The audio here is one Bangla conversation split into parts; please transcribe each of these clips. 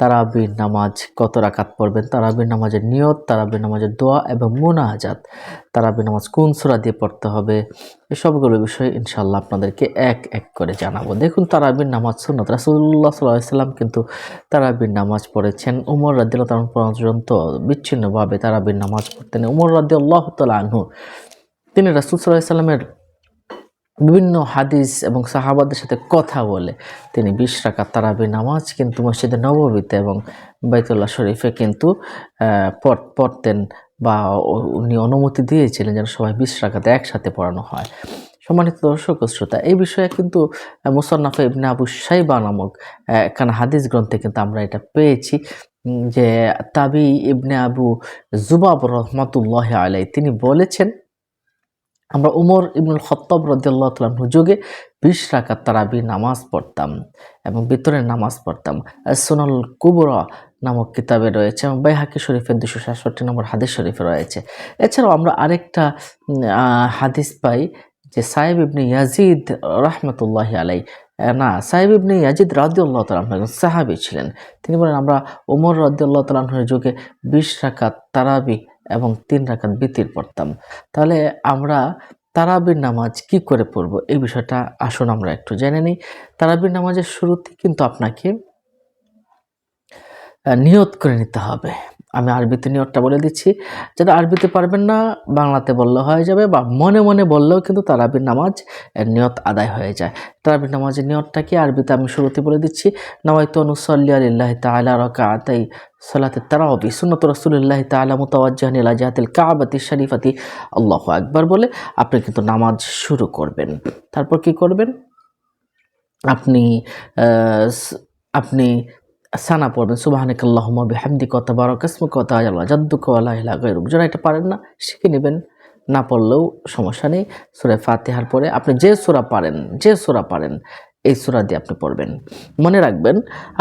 তারাবির নামাজ কত রাকাত পড়বেন? তারাবির নামাজের নিয়ত, তারাবির নামাজের দোয়া এবং মোনাজাত। তারাবির নামাজ কোন সূরা দিয়ে পড়তে হবে? এসবগুলো বিষয়ে ইনশাল্লাহ আপনাদেরকে এক এক করে জানাব। দেখুন, তারাবির নামাজ সুন্নত। রাসুল্লাহ সাল্লাহ সাল্লাম কিন্তু তারাবির নামাজ পড়েছেন। উমর রাদিল্লাহ তালান পর্যন্ত বিচ্ছিন্নভাবে তারাবির নামাজ পড়তেন। উমর রাদি আল্লাহ আনহু, তিনি রাসুল সাল্লাহ সাল্লামের বিভিন্ন হাদিস এবং সাহাবাদের সাথে কথা বলে। তিনি বিশ রাকাত তারাবি নামাজ কিন্তু মসজিদে নববীতে এবং বাইতুল্লাহ শরীফে কিন্তু পড়তেন বা উনি অনুমতি দিয়েছিলেন যেন সবাই বিশ রাকাতে একসাথে পড়ানো হয়। সম্মানিত দর্শক শ্রোতা এই বিষয়ে কিন্তু আহ, ইবনে আবু সাইবা নামক আহ, একখানা হাদিস গ্রন্থে কিন্তু আমরা এটা পেয়েছি যে তাবি ইবনে আবু জুবাব রহমাতুল্লাহ আলাই তিনি বলেছেন আমরা উমর ইবনুল খত্তব রদিয়াল্লাহ তালাহু যুগে বিশ রাকাত তারাবি নামাজ পড়তাম এবং ভিতরের নামাজ পড়তাম। সোনাল কুবরা নামক কিতাবে রয়েছে এবং বাইহাকি শরীফের দুশো সাতষট্টি নম্বর হাদিস শরীফে রয়েছে। এছাড়াও আমরা আরেকটা হাদিস পাই যে সাহেব ইবনে ইয়াজিদ রহমতুল্লাহ আলাই না সাহেব ইবনে ইয়াজিদ রাদিউল্লাহ তালাহ একজন সাহাবি ছিলেন। তিনি বলেন, আমরা উমর রাদিউল্লাহ তালাহের যুগে বিশ রাকাত তারাবি এবং তিন রাকাত বিতির পড়তাম। তাহলে আমরা তারাবির নামাজ কি করে পড়ব? এই বিষয়টা আসুন আমরা একটু জেনে নিই। তারাবির নামাজের শুরুতে কিন্তু আপনাকে নিয়ত করে নিতে হবে। আমি আরবিতে নিয়তটা বলে দিচ্ছি। যারা আরবিতে পারবেন না, বাংলাতে বললে হয়ে যাবে বা মনে মনে বললেও কিন্তু তারাবির নামাজ নিয়ত আদায় হয়ে যায়। তারাবির নামাজের নিয়তটা কি? আরবিতে আমি শুরুতে বলে দিচ্ছি, নওয়াইতু অনুসল্লি আলিল্লাহ তাআলা রাকাতাই সালাতে তারাবি সুন্নত রাসূলুল্লাহ মুতাওয়াজ্জিহান ইলা জাহাতিল কাবাতি শরীফাতি। আল্লাহ আকবার বলে আপনি কিন্তু নামাজ শুরু করবেন। তারপর কি করবেন? আপনি আপনি সানা পড়বেন সুবাহানিক আল্লাহুম্মা বিহামদিকা তাবারাক ইসমুকা ওয়া তাআলা জাদ্দুকা ওয়া লা ইলাহা গায়রুক যারা এটা পারেন না, শিখে নেবেন, না পড়লেও সমস্যা নেই। সূরা ফাতেহার পরে আপনি যে সুরা পারেন, যে সুরা পারেন, এই সুরা দিয়ে আপনি পড়বেন। মনে রাখবেন,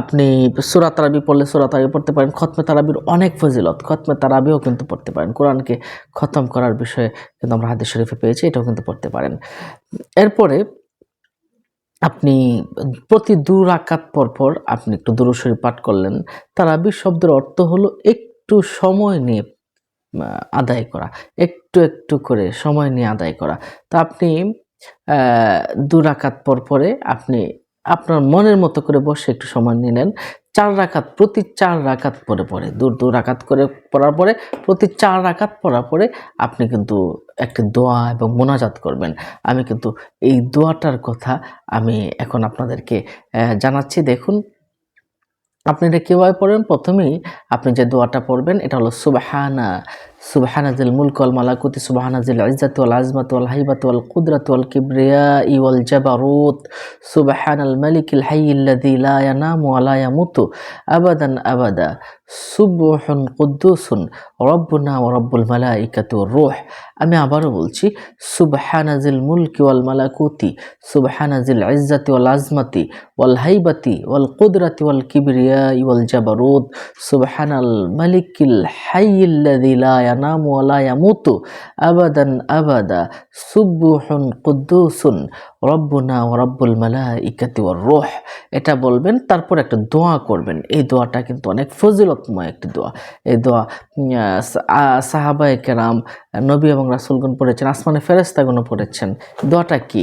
আপনি সুরা তারাবি পড়লে সুরা তারাবি পড়তে পারেন, খতমে তারাবির অনেক ফজিলত, খতমে তারাবিও কিন্তু পড়তে পারেন। কোরআনকে খতম করার বিষয়ে কিন্তু আমরা হাদিস শরীফে পেয়েছি, এটাও কিন্তু পড়তে পারেন। এরপরে আপনি প্রতি দু রাকাত পর পর আপনি একটু দুরুশরী পাঠ করলেন তারাবি শব্দের অর্থ হলো একটু সময় নিয়ে আদায় করা, একটু একটু করে সময় নিয়ে আদায় করা। তা আপনি দু রাকাত পর পরে আপনি আপনার মনের মতো করে বসে একটু সময় নিলেন চার রাখাত, প্রতি চার রাখাত পরে পরে দূর দূর আঘাত করে পড়ার পরে, প্রতি চার রাখাত পড়ার পরে আপনি কিন্তু একটি দোয়া এবং মোনাজাত করবেন। আমি কিন্তু এই দোয়াটার কথা আমি এখন আপনাদেরকে জানাচ্ছি। দেখুন, আপনি এটা কীভাবে পড়বেন? প্রথমেই আপনি যে দোয়াটা পড়বেন, এটা হলো সুবাহানা। সুবাহানা জিল মুলক ওয়াল মালাকুতি সুবাহানা জিল ইজ্জাত ওয়াল আজমাত ওয়াল হাইবাত ওয়াল কুদরাত ওয়াল কিবরিয়া ওয়াল জাবারুত সুবহানাল মালিকিল হাইয়িল্লাযী লা ইয়ানামু ওয়া লা ইয়ামুতু আবাদান আবাদা সুবহুন কুদ্দুসুন রব্বুনা ওয়া রব্বুল মালাইকাতি ওয়ার রূহ আমি আবারও বলছি সুবহানাজিল মুলকি ওয়াল মালাকুতি সুবহানাজিল ইজ্জাতি ওয়াল আজমাতি ওয়াল হাইবাতি ওয়াল কুদরাতি ওয়াল কিবরিয়া ওয়াল জাবারুত সুবহানাল মালিকিল হাইয়িল্লাযী লা ইয়ানামু ওয়া লা ইয়ামুতু আবাদান আবাদা। সুবহুন কুদ্দুসুন। রব্বুনা ওয়া রব্বুল মালাইকাতি ওয়ার রূহ। এটা বলবেন, তারপর একটা দোয়া করবেন। এই দোয়াটা কিন্তু অনেক ফজিলতময় একটি দোয়া। এই দোয়া সাহাবায়ে কেরাম, নবী এবং রাসূলগণ পড়েছেন, আসমানে ফেরেশতাগণও পড়েছেন। দোয়াটা কি?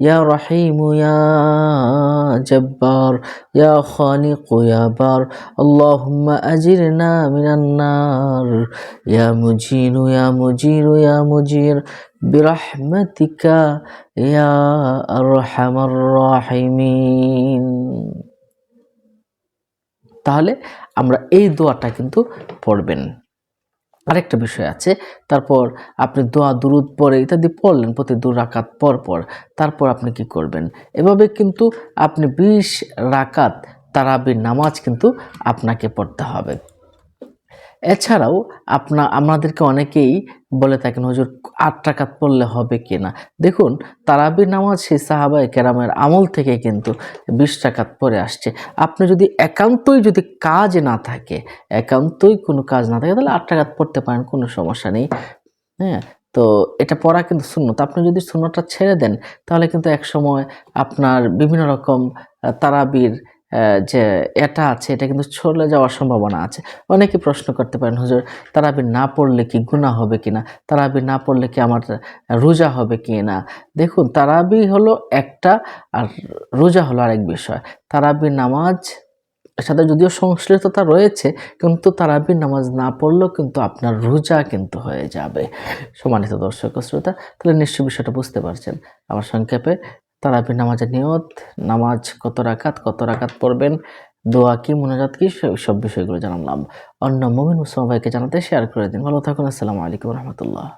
يا رحيم يا جبار يا خالق يا بار اللهم أجرنا من النار يا مجير يا مجير يا مجير برحمتك يا أرحم الراحمين তাহলে আমরা এই দোয়াটা কিন্তু পড়বেন আরেকটা বিষয় আছে, তারপর আপনি দোয়া, দুরুদ পরে ইত্যাদি পড়লেন, প্রতি দু রাকাত পর পর, তারপর আপনি কি করবেন? এভাবে কিন্তু আপনি বিশ রাকাত তারাবির নামাজ কিন্তু আপনাকে পড়তে হবে। এছাড়াও আপনা, আমাদেরকে অনেকেই বলে থাকেন, হুজুর, আট রাকাত পড়লে হবে কি না দেখুন, তারাবি নামাজ সেই সাহাবাই কেরামের আমল থেকে কিন্তু বিশ টাকাত পরে আসছে। আপনি যদি একান্তই যদি কাজ না থাকে, একান্তই কোনো কাজ না থাকে, তাহলে আট টাকাত পড়তে পারেন, কোনো সমস্যা নেই। হ্যাঁ তো এটা পড়া কিন্তু শূন্যত আপনি যদি শূন্যটা ছেড়ে দেন, তাহলে কিন্তু এক সময় আপনার বিভিন্ন রকম তারাবির যে এটা আছে, এটা কিন্তু চলে যাওয়ার সম্ভাবনা আছে। অনেকে প্রশ্ন করতে পারেন, হুজুর, তারাবি না পড়লে কি গুনাহ হবে কি কিনা? তারাবি না পড়লে কি আমার রোজা হবে কি না দেখুন, তারাবি হলো একটা আর রোজা হলো আরেক বিষয়। তারাবি নামাজ সাথে যদিও সংশ্লিষ্টতা রয়েছে, কিন্তু তারাবির নামাজ না পড়লেও কিন্তু আপনার রোজা কিন্তু হয়ে যাবে। সম্মানিত দর্শক শ্রোতা, তাহলে নিশ্চয়ই বিষয়টা বুঝতে পারছেন। আমার সংক্ষেপে তারাবির নামাজের নিয়ত, নামাজ কত রাখাত কত রাকাত পড়বেন, দোয়া কি, মোনাজাত কি সব- সব বিষয়গুলো জানালাম। অন্য মমিন মুসলমান ভাইকে জানাতে শেয়ার করে দিন। ভালো থাকুন, আসসালামু আলাইকুম রহমতুল্লাহ।